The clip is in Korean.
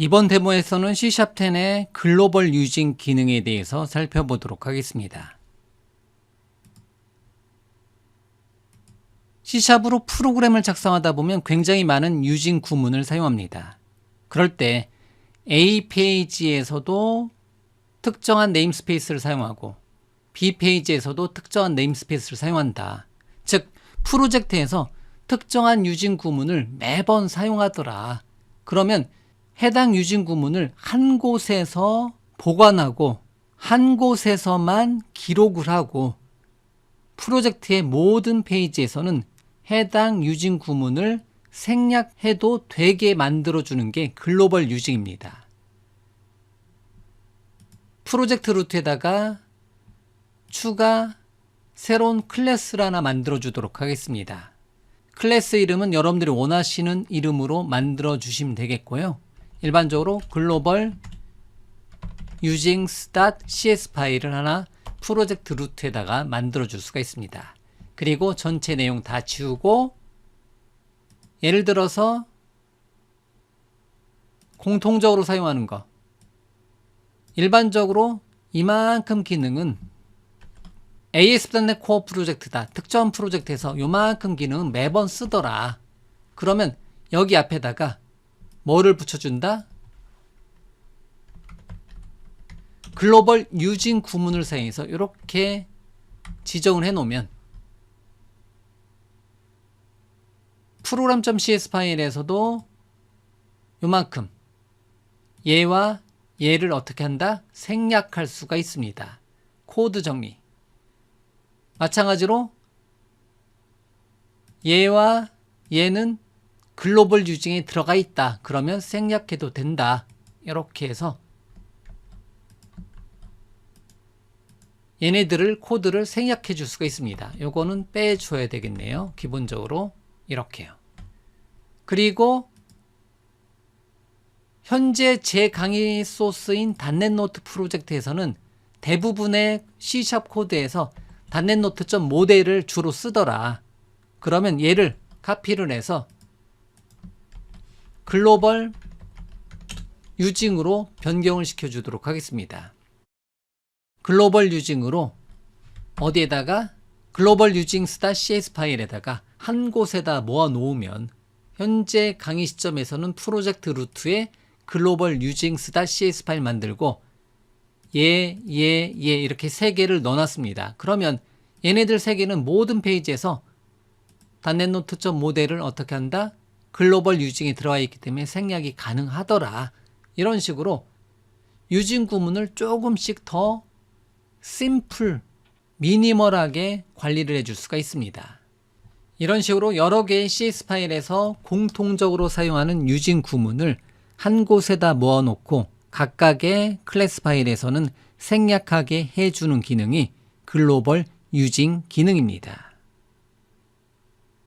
이번 데모에서는 C#10의 글로벌 유징 기능에 대해서 살펴보도록 하겠습니다. C샵으로 프로그램을 작성하다 보면 굉장히 많은 유징 구문을 사용합니다. 그럴 때 A 페이지에서도 특정한 네임스페이스를 사용하고 B 페이지에서도 특정한 네임스페이스를 사용한다. 즉 프로젝트에서 특정한 유진 구문을 매번 사용하더라. 그러면 해당 유진 구문을 한 곳에서 보관하고 한 곳에서만 기록을 하고 프로젝트의 모든 페이지에서는 해당 유진 구문을 생략해도 되게 만들어주는 게 글로벌 유징입니다. 프로젝트 루트에다가 추가 새로운 클래스를 하나 만들어주도록 하겠습니다. 클래스 이름은 여러분들이 원하시는 이름으로 만들어 주시면 되겠고요. 일반적으로 글로벌 using.cs 파일을 하나 프로젝트 루트에다가 만들어 줄 수가 있습니다. 그리고 전체 내용 다 지우고 예를 들어서 공통적으로 사용하는 거 일반적으로 이만큼 기능은 ASP.NET 코어 프로젝트다. 특정 프로젝트에서 요만큼 기능은 매번 쓰더라. 그러면 여기 앞에다가 뭐를 붙여준다? 글로벌 유진 구문을 사용해서 이렇게 지정을 해 놓으면 프로그램.cs 파일에서도 요만큼 얘와 얘를 어떻게 한다? 생략할 수가 있습니다. 코드 정리. 마찬가지로 얘와 얘는 글로벌 유징에 들어가 있다. 그러면 생략해도 된다. 이렇게 해서 얘네들을 코드를 생략해 줄 수가 있습니다. 요거는 빼줘야 되겠네요. 기본적으로 이렇게요. 그리고 현재 제 강의 소스인 단넷노트 프로젝트에서는 대부분의 C샵 코드에서 단넷노트 모델을 주로 쓰더라. 그러면 얘를 카피를 해서 글로벌 유징으로 변경을 시켜주도록 하겠습니다. 글로벌 유징으로 어디에다가 글로벌 유징 스타 cs 파일에다가 한 곳에다 모아 놓으면 현재 강의 시점에서는 프로젝트 루트에 글로벌 유징 스타 cs 파일 만들고 얘, 얘, 얘 이렇게 세 개를 넣어놨습니다. 그러면 얘네들 세 개는 모든 페이지에서 단넷노트 모델을 어떻게 한다? 글로벌 유징에 들어와 있기 때문에 생략이 가능하더라. 이런 식으로 유징 구문을 조금씩 더 심플, 미니멀하게 관리를 해줄 수가 있습니다. 이런 식으로 여러 개의 CS 파일에서 공통적으로 사용하는 유진 구문을 한 곳에다 모아놓고 각각의 클래스 파일에서는 생략하게 해주는 기능이 글로벌 유징 기능입니다.